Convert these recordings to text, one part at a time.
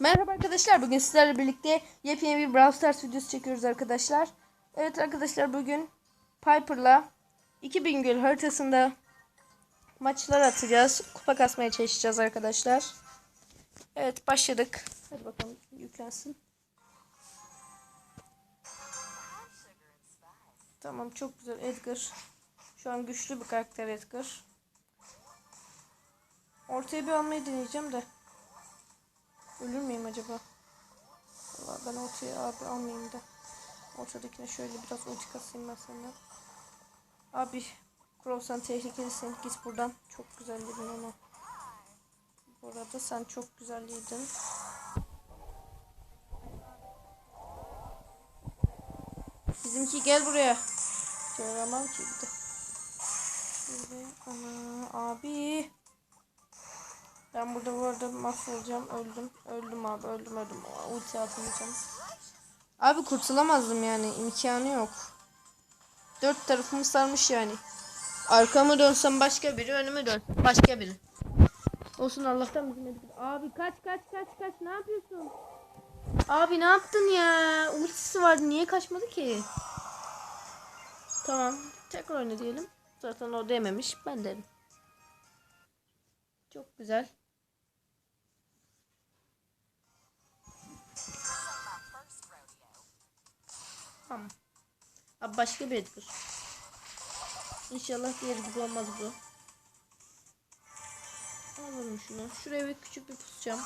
Merhaba arkadaşlar. Bugün sizlerle birlikte yepyeni bir Brawl Stars videosu çekiyoruz arkadaşlar. Evet arkadaşlar bugün Piper'la 2000 göl haritasında maçlar atacağız. Kupa kasmaya çalışacağız arkadaşlar. Evet başladık. Hadi bakalım yüklensin. Tamam çok güzel Edgar. Şu an güçlü bir karakter Edgar. Ortaya bir almayı deneyeceğim de. Ölür müyüm acaba? Valla ben ortaya abi almayayım da. Ortadakine şöyle biraz ulti kasayım ben senden. Abi Crow sen tehlikelisin. Git buradan. Çok güzel yedin onu. Bu arada sen çok güzel. Bizimki gel buraya. Gelemem ki bir de. Şöyle, ana abi. Ben burada bu arada mahvolacağım. Öldüm. Öldüm abi. Öldüm öldüm. Ulti atmayacağım. Abi kurtulamazdım yani. imkanı yok. Dört tarafımı sarmış yani. Arkamı dönsem başka biri. Önümü dönsem başka biri. Olsun Allah'tan bizim edik. Abi kaç kaç kaç kaç. Ne yapıyorsun? Abi ne yaptın ya? Ultisi vardı. Niye kaçmadı ki? Tamam. Tekrar oyna diyelim. Zaten o dememiş. Ben derim. Çok güzel. Tamam. Abi başka bir Edgar. İnşallah diğer gibi olmaz bu. Alalım şunu. Şuraya bir küçük bir pusacağım.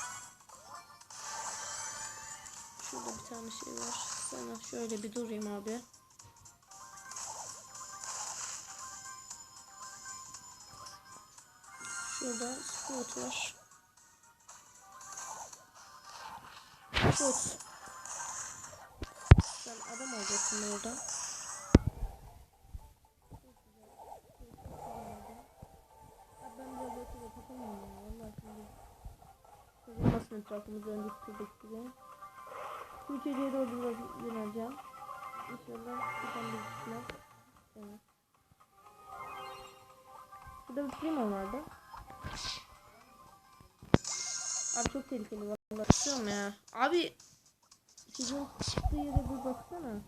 Şurada bir tane şey var. Sana şöyle bir durayım abi. Şurada spot var. Spot. Vallahi şimdi. Kızılmasın etrafımızı önceki turdaki gibi. Bu içeriye doğru yöneleceğim. İnşallah buradan bir gitmez. Evet. Burada bir primo vardı. Abi çok tehlikeli vallahi. Tutuyorum ya. Abi çocuğun çıktığı yere bir baksana.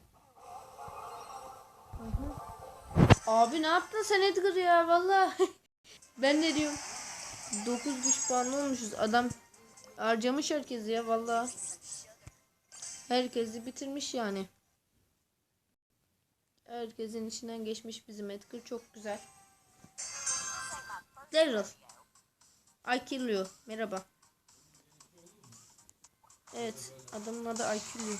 Abi ne yaptın sen Edgar ya vallahi. ben ne diyorum. 9 güç puanlı olmuşuz. Adam harcamış herkesi ya vallahi. Herkesi bitirmiş yani. Herkesin içinden geçmiş bizim Edgar çok güzel. Daryl. I kill you. Merhaba. Evet. Adamın adı I kill you.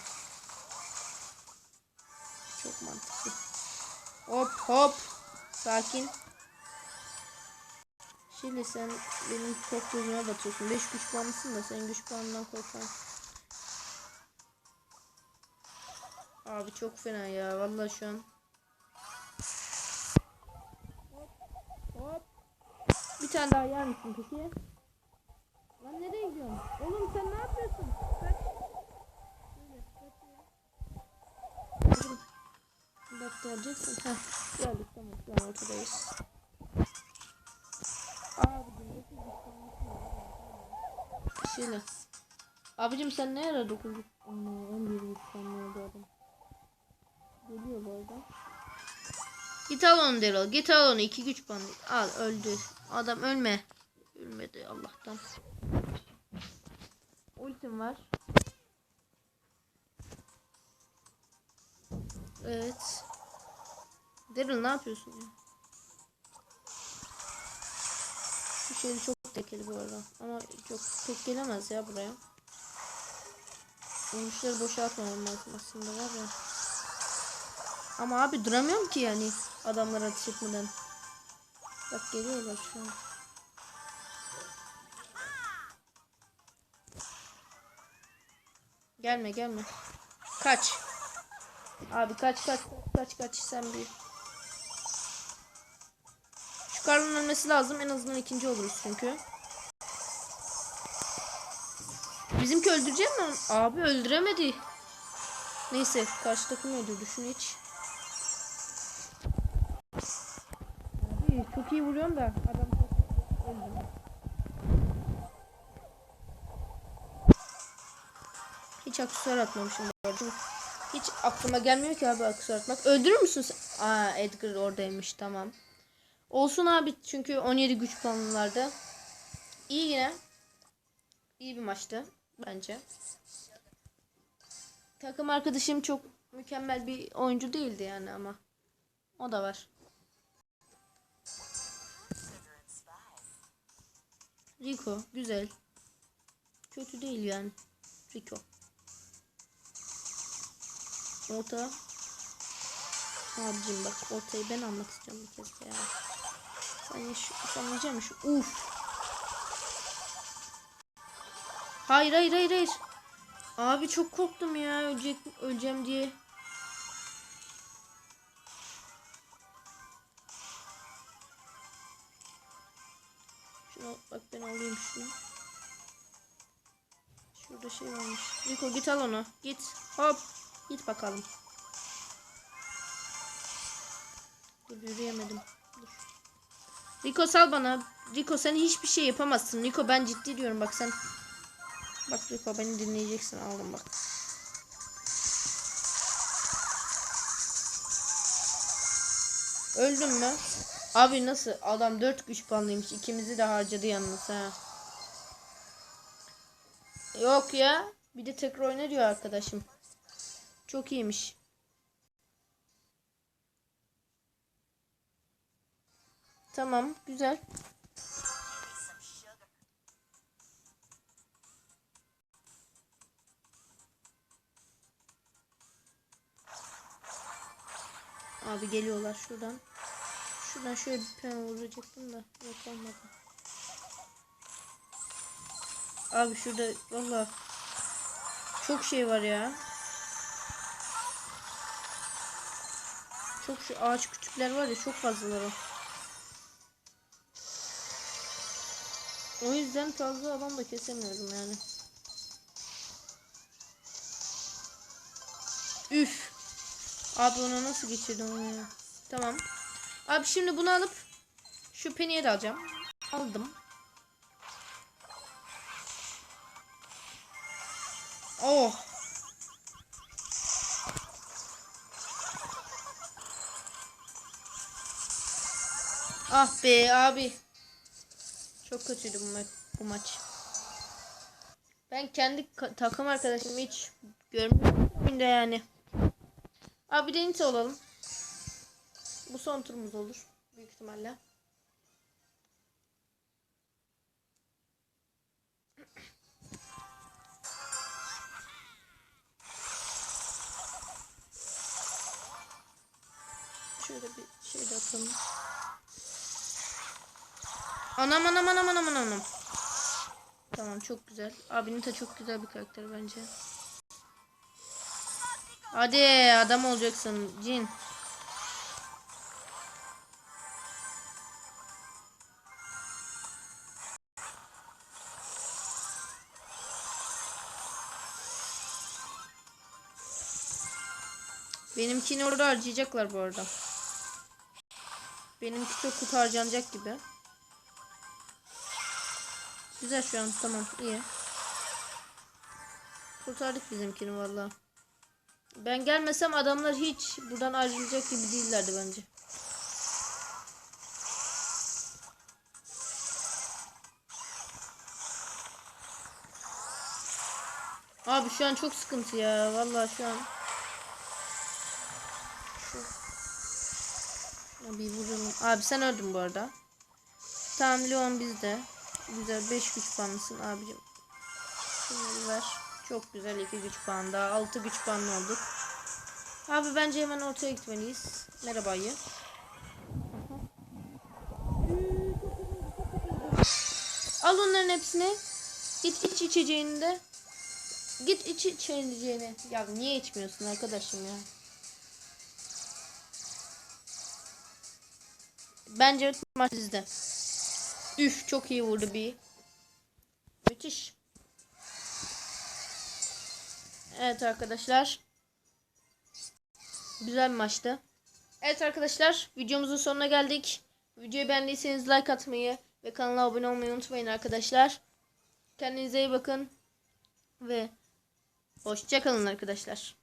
Çok mantıklı. Hop hop. Sakin. Şimdi sen benim çok gözüme batıyorsun. 5 güç puanlısın da senin güç puanından korkarım. Abi çok fena ya. Vallahi şu an. Hop. Hop. Bir tane daha yer misin peki? Lan nereye gidiyorsun? Oğlum sen ne yapıyorsun? Kaç. Şöyle, kaç ya. Oğlum, Bak geleceksin. Heh, geldik tamam. Şu ortadayız. Abicim 9 Şöyle. Abicim sen ne ara 9 Ama 11 yükselmiyor bu adam. Geliyor bu arada. Git al onu Daryl. Git al onu. iki güç bandı. Al öldü. Adam ölme. Ölmedi Allah'tan. Ultim var. Evet. Daryl ne yapıyorsun ya? Bu şey çok tekeli bu arada. Ama çok tek gelemez ya buraya. Olmuşları boşaltmamam lazım aslında var ya. Ama abi duramıyorum ki yani adamlara ateş etmeden. Bak geliyorlar şu an. Gelme gelme. Kaç. Abi kaç kaç kaç kaç sen bir. Şu karnın ölmesi lazım. En azından ikinci oluruz çünkü. Bizimki öldürecek mi? Abi öldüremedi. Neyse karşı takım öldürdü şunu hiç. Abi çok iyi vuruyorum da adam çok öldü. Hiç aksesuar atmamışım. Çünkü Hiç aklıma gelmiyor ki abi aksesuar atmak. Öldürür müsün sen? Aa Edgar oradaymış tamam. Olsun abi çünkü 17 güç puanlılarda. İyi yine. İyi bir maçtı bence. Takım arkadaşım çok mükemmel bir oyuncu değildi yani ama. O da var. Rico güzel. Kötü değil yani. Rico. Orta. Abicim bak ortayı ben almak istiyorum bir kez ya. Sen, şu, sen yiyecek misin? Uf. Hayır hayır hayır hayır. Abi çok korktum ya ölecek, öleceğim diye. Şunu bak ben alayım şunu. Şurada şey varmış. Rico git al onu. Git. Hop. Git bakalım. Dur yürüyemedim. Rico sal bana. Rico sen hiçbir şey yapamazsın. Rico ben ciddi diyorum bak sen. Bak Rico beni dinleyeceksin. Aldım bak. Öldün mü? Abi nasıl? Adam 4 güç puanlıymış. İkimizi de harcadı yalnız ha. Yok ya. Bir de tekrar oyna diyor arkadaşım. Çok iyiymiş. Tamam, güzel. Abi geliyorlar şuradan. Şuradan şöyle bir plan vuracaktım da yok olmadı. Abi şurada valla çok şey var ya. Çok şu ağaç küçükler var ya çok fazlalar o. O yüzden fazla adam da kesemiyorum yani. Üf. Abi onu nasıl geçirdim onu ya. Tamam. Abi şimdi bunu alıp şu peniye de alacağım. Aldım. Oh. Ah be abi. Çok kötüydü bu, ma- bu maç. Ben kendi takım arkadaşımı hiç görmüyorum da yani. Abi de olalım. Bu son turumuz olur. Büyük ihtimalle. Şöyle bir şey de atalım. Anam anam anam anam anam. Tamam çok güzel. Abi Nita çok güzel bir karakter bence. Hadi adam olacaksın cin. Benimkini orada harcayacaklar bu arada. Benimki çok kutu harcanacak gibi. Güzel şu an tamam iyi. Kurtardık bizimkini valla. Ben gelmesem adamlar hiç buradan ayrılacak gibi değillerdi bence. Abi şu an çok sıkıntı ya. Vallahi şu an. Bir vuralım. Abi sen öldün bu arada. Tamam Leon bizde. Güzel 5 güç puanlısın abicim. Şunları ver. Çok güzel 2 güç puan daha. 6 güç puanlı olduk. Abi bence hemen ortaya gitmeliyiz. Merhaba ayı. Al onların hepsini. Git iç içeceğini de. Git iç içeceğini. Ya niye içmiyorsun arkadaşım ya? Bence maç sizde. Üf çok iyi vurdu bir. Müthiş. Evet arkadaşlar. Güzel maçtı. Evet arkadaşlar videomuzun sonuna geldik. Videoyu beğendiyseniz like atmayı ve kanala abone olmayı unutmayın arkadaşlar. Kendinize iyi bakın. Ve Hoşçakalın arkadaşlar.